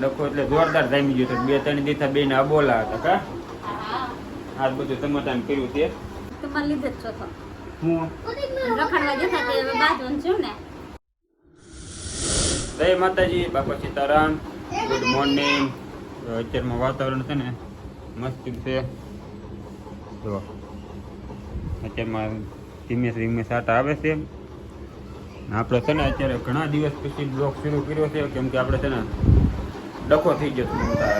લખો એટલે જોરદાર જામી ગયું હતું. બે ત્રણ દીથા બે ને અબોલા હતા કા? આ બધું કર્યું તમારે લીધે જ છો હું? લખણવા જતા તે હવે બાજવાનું છું ને. જય માતાજી બાપા સીતારામ. ગુડ મોર્નિંગ અત્યારમાં વાતાવરણ છે ને મસ્ત છે. જો અત્યારમાં ધીમે ધીમે સાટા આવે છે. આપણે છે ને અત્યારે ઘણા દિવસ પછી બ્લોગ શરૂ કર્યો છે. કેમ કે આપણે છે ને ડખો થઈ ગયો હતો મોટા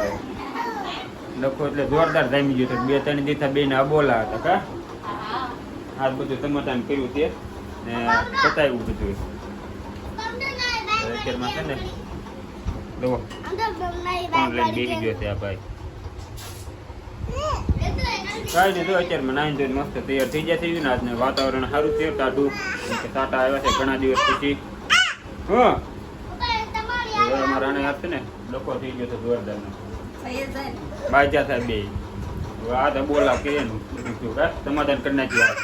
ડખો એટલે જોરદાર જામી ગયો બે ત્રણ દિવસ બે ને અબોલા હતા, કા? આ બધું ટમાટાને કર્યું તે ને બતાવ્યું બધું. અત્યારમાં છે ને જુઓ ફોન લઈને બેસી ગયો છે આ ભાઈ. કાંઈ નહીં અત્યારમાં નાઈન જોઈને મસ્ત તૈયાર થઈ જાય ગયું ને આજને વાતાવરણ સારું થયું ટાઢું. ટાટા આવ્યા છે ઘણા દિવસ પછી. હા. હવે અમારા આને આપશે ને ડખો થઈ ગયો તો જોરદારનો. થઈ જ જાય ને બાજા થાય બે. આ તો બોલા કે સમાધાન કરી નાખ્યું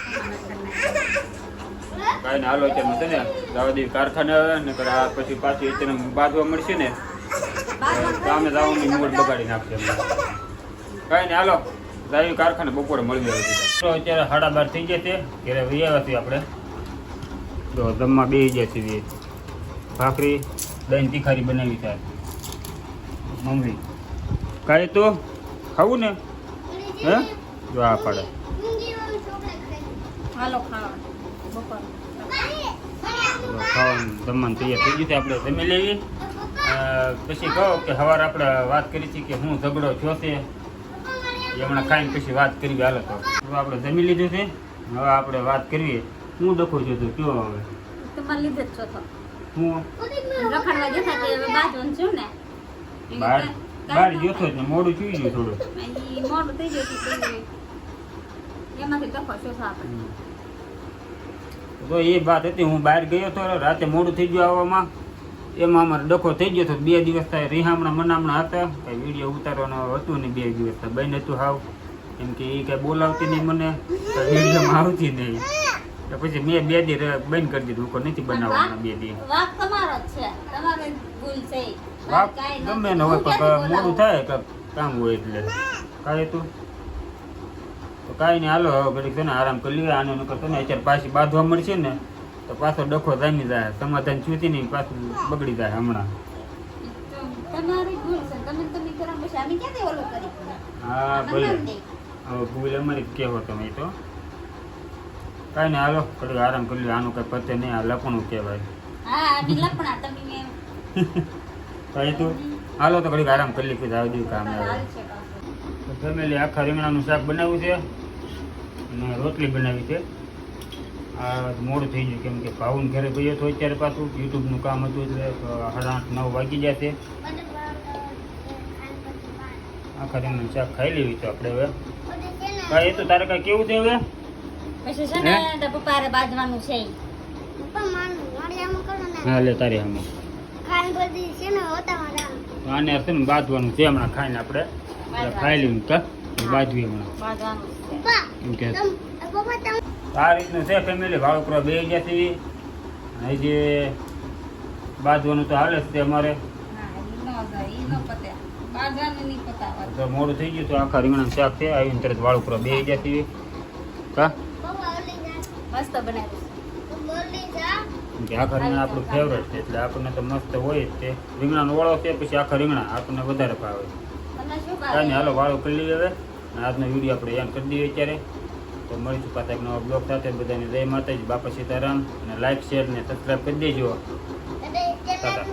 કાંઈ હાલો અત્યારમાં છે ને જવા કારખાને આવે ને આ પછી પાછી અત્યારે બાંધવા મળશે ને સામે જવાની મૂડ બગાડી નાખશે. કાંઈ ને હાલો દાવી કારખાને બપોરે મળી આવે તો અત્યારે સાડા બાર થઈ ગયા છે ઘરે આવ્યા છીએ આપણે. જો દમમાં બે ગયા છીએ. ભાખરી દહીં તીખારી બનાવી છે મમ્મી. કાંઈ તો ખાવું ને? હે? જો આ પાડે. ખાવાનું. જમવાનું તૈયાર થઈ ગયું છે. આપણે જમી લેવી. પછી કહો કે સવારે આપણે વાત કરી હતી કે હું ઝઘડો થયો છે. એ હમણાં ખાઈને પછી વાત કરવી હાલો તો. આપણે જમી લીધું છે. હવે આપણે વાત કરીએ. હું દખો છું તું કયો હવે તમારે લીધે જ છો તો. હું લખણવા જતા તે હવે બાજવાનું છું ને. બહાર બહાર ગયો છો ને મોડું ચૂઈ ગયું થોડું. ઈ મોડું થઈ ગયું હતું એમાંથી ડખો શું આપણે. તો એ વાત હતી હું બહાર ગયો હતો રાતે મોડું થઈ ગયું આવવામાં. એમાં અમારે ડખો થઈ ગયો હતો બે દિવસ થાય રિહામણા મનામણા હતા. કઈ વીડિયો ઉતારવાનો હતું ને બે દિવસ થાય હતું હાવ. કેમ કે એ કઈ બોલાવતી નહીં મને વિડીયોમાં આવતી નહીં. તો પછી મેં બે દી બંધ કરી દીધું. કોઈ નથી બનાવવાના બે દી. વાક તમારો છે. તમારે ભૂલ છે. વાપ ગમે ન- હોય પણ મોડું થાય કે કામ હોય એટલે. કાંઈ તું તો કાંઈ નહીં હાલો હવે ઘડીક છે ને આરામ કરી લઈએ. આને નકર તો ને અત્યારે પાછી બાંધવા મળશે ને તો પાછો ડખો જામી જાય. સમાધાન છૂટી નહીં પાછું બગડી જાય હમણાં. તમારી ભૂલ છે. તમે તમે કરો પછી અમે ક્યાંથી ઓલું કરી? હા ભલે. હવે ભૂલ અમારી કહેવો તમે તો. કાંઈ નહીં હાલો ઘડીક આરામ કરી લો આનું કંઈ પતે નહીં આ લપણું કહેવાય. હા અમે લપણા તમે એમ. કાંઈ તું હાલો તો ઘડીક આરામ કરી લીધું આવી દઉં કામ આવે ફેમિલી આખા રીંગણાનું શાક બનાવ્યું છે અને રોટલી બનાવી છે. આ મોડું થઈ ગયું કેમ કે ભાવન ઘરે ગયો હતો અત્યારે પાછું યુટ્યુબનું કામ હતું એટલે સાડા આઠ નવ વાગી જશે છે. આખા રીંગણાનું શાક ખાઈ લેવી તો આપણે હવે. કાંઈ એ તો તારે કાંઈ કેવું છે હવે? પછી છે ને બાંધવાનું છે. હા લે તારી સામે તો આને છે ને બાંધવાનું છે હમણાં ખાઈને આપણે. ખાઈ લેવું કા? બાંધવી હમણાં. આ રીતનું છે ફેમિલી કરવા બે ગયા છે. અને જે બાંધવાનું તો હાલે જ છે અમારે. હા, ઈ નો જાય, ઈ નો પતે. બાંધવાનું નહીં પતાવવાનું. તો મોડું થઈ ગયું તો આખા રીંગણા શાક છે. આવીને તરત વાળુપુરા બે ગયા છે. કા? મસ્ત બનાવ્યું કે આખા રીંગણા આપણું ફેવરેટ છે એટલે આપણને તો મસ્ત હોય જ તે. રીંગણાનો વાળો છે પછી આખા રીંગણા આપણને વધારે ભાવે. કાંઈ નહીં હાલો વાળો કરી લઈએ હવે. અને આજનો વીડિયો આપણે એમ કરી દઈએ અત્યારે. તો મળીશું પાછા એક નવા બ્લોગ સાથે. બધાને જય માતાજી બાપા સીતારામ. અને લાઈક શેર ને સબસ્ક્રાઈબ કરી દેજો. ટાટા.